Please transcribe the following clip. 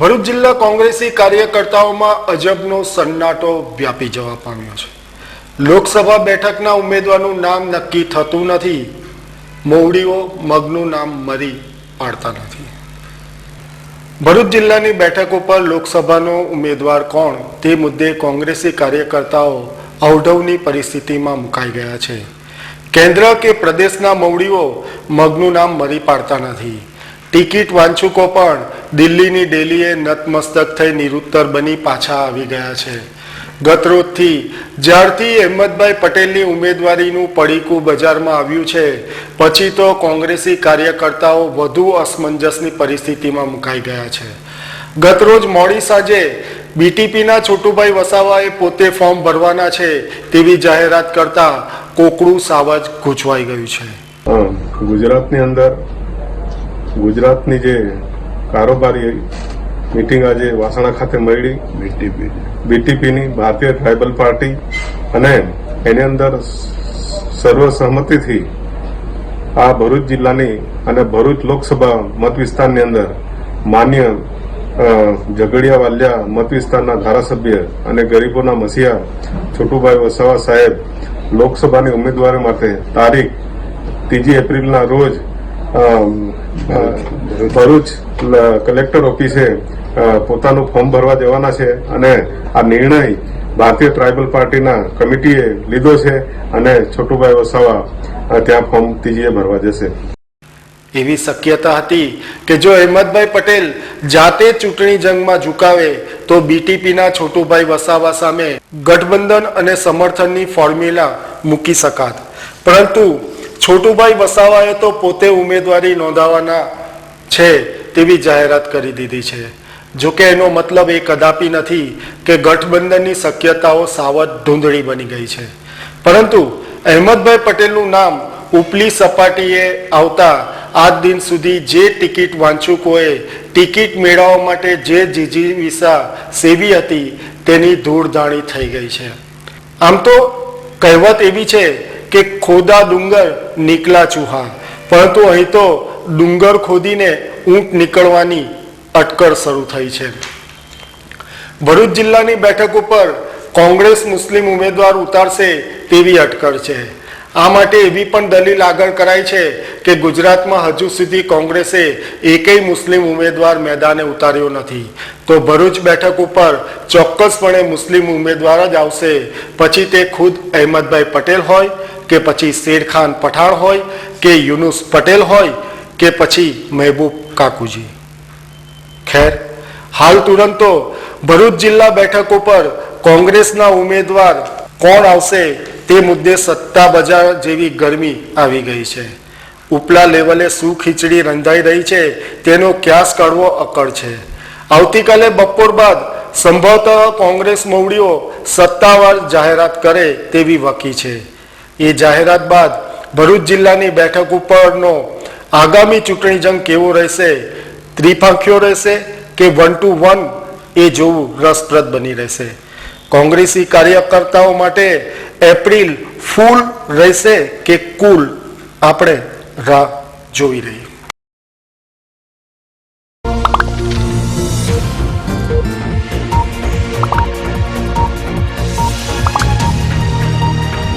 ભરૂચ જિલ્લા કોંગ્રેસી કાર્યકર્તાઓમાં અજબનો સન્નાટો વ્યાપી જવા પામ્યો છે. લોકસભા બેઠકના ઉમેદવારનું નામ નક્કી થતું નથી. મોવડીઓ મગનું નામ મરી પાડતા નથી. ભરૂચ જિલ્લાની બેઠક ઉપર લોકસભાનો ઉમેદવાર કોણ તે મુદ્દે કોંગ્રેસી કાર્યકર્તાઓ અવઢવની પરિસ્થિતિમાં મુકાઈ ગયા છે. કેન્દ્ર કે પ્રદેશના મવડીઓ મગનું નામ મરી પાડતા નથી. ટિકિટ વાંચુકો પણ દિલ્હીની ડેલીએ નતમસ્તક થઈ નિરુત્તર બની પાછા આવી ગયા છે. ગતરોજથી જ્યારથી અહેમદભાઈ પટેલની ઉમેદવારીનું પડીકું બજારમાં આવ્યું છે, પછી તો કોંગ્રેસી કાર્યકર્તાઓ વધુ અસમંજસની પરિસ્થિતિમાં મુકાઈ ગયા છે. ગતરોજ મોડી સાંજે બીટીપીના છોટુભાઈ વસાવાએ પોતે ફોર્મ ભરવાના છે તેવી જાહેરાત કરતા કોકડું સાવજ ગૂંચવાઈ ગયું છે. ગુજરાતની અંદર ગુજરાતની જે કારોબારી મિટિંગ આજે વાસણા ખાતે મળી. બીટીપી બીટીપીની ભારતીય ટ્રાઇબલ પાર્ટી અને એની અંદર સર્વસહમતિથી આ ભરૂચ જિલ્લાની અને ભરૂચ લોકસભા મત વિસ્તારની અંદર માન્ય ઝઘડિયા વાલિયા મત વિસ્તારના ધારાસભ્ય અને ગરીબોના મસીહા છોટુભાઈ વસાવા સાહેબ લોકસભાની ઉમેદવારી માટે તારીખ ત્રીજી એપ્રિલના રોજ ભરૂચ કલેક્ટર ઓફિસે પોતાનું ફોર્મ ભરવા જવાના છે અને આ નિર્ણય ભારતીય ટ્રાઇબલ પાર્ટીના કમિટીએ લીધો છે અને છોટુભાઈ વસાવા ત્યાં ફોર્મ ત્રીજીએ ભરવા જશે. એવી શક્યતા હતી કે જો અહેમદભાઈ પટેલ જાતે ચૂંટણી જંગમાં ઝુકાવે, તો બીટીપીના છોટુભાઈ વસાવા સામે ગઠબંધન અને સમર્થનની ફોર્મ્યુલા મૂકી શકાત. પરંતુ છોટુભાઈ વસાવાએ તો પોતે ઉમેદવારી નોંધાવવાના છે તેવી જાહેરાત કરી દીધી છે. જોકે એનો મતલબ એ કદાપી નથી કે ગઠબંધનની શક્યતાઓ સાવધ ધૂંધળી બની ગઈ છે. પરંતુ અહેમદભાઈ પટેલનું નામ ઉપલી સપાટીએ આવતા આજ દિન સુધી જે ટિકિટ વાંચુકોએ ટિકિટ મેળવવા માટે જે જીજીવિસા સેવી હતી તેની ધૂળધાણી થઈ ગઈ છે. આમ તો કહેવત એવી છે કે ખોદા ડુંગર નીકળા ચૂહા. પરંતુ અહીં તો ડુંગર ખોદીને ઊંટ નીકળવાની અટકળ શરૂ થઈ છે. ભરૂચ જિલ્લાની બેઠક ઉપર કોંગ્રેસ મુસ્લિમ ઉમેદવાર ઉતારશે તેવી અટકળ છે. આ માટે એવી પણ દલીલ આગળ કરાઈ છે કે ગુજરાતમાં હજુ સુધી કોંગ્રેસે એકેય મુસ્લિમ ઉમેદવાર મેદાને ઉતાર્યો નથી. તો ભરૂચ બેઠક ઉપર ચોક્કસપણે મુસ્લિમ ઉમેદવાર જ આવશે. પછી તે ખુદ અહેમદભાઈ પટેલ હોય કે પછી શેરખાન પઠાણ હોય, કે યુનુસ પટેલ હોય, કે પછી મહેબૂબ કાકુજી. ખેર, હાલ તુરંતો ભરૂચ જિલ્લા બેઠક ઉપર કોંગ્રેસના ઉમેદવાર કોણ આવશે તે મુદ્દે સત્તા બજાર જેવી ગરમી આવી ગઈ છે. ઉપલા લેવલે શું ખીચડી રંધાઈ રહી છે તેનો ક્યાસ કાઢવો અકળ છે. આવતીકાલે બપોર બાદ સંભવતઃ કોંગ્રેસ મોવડીઓ સત્તાવાર જાહેરાત કરે તેવી વકી છે. એ જાહેરાત બાદ ભરૂચ જિલ્લાની બેઠક ઉપરનો આગામી ચૂંટણી જંગ કેવો રહેશે ત્રિપાંખ્યો રહેશે કે વન ટુ વન એ જોવું રસપ્રદ બની રહેશે. કોંગ્રેસી કાર્યકર્તાઓ માટે એપ્રિલ ફૂલ રહેશે કે કુલ? આપણે રાહ જોઈ રહી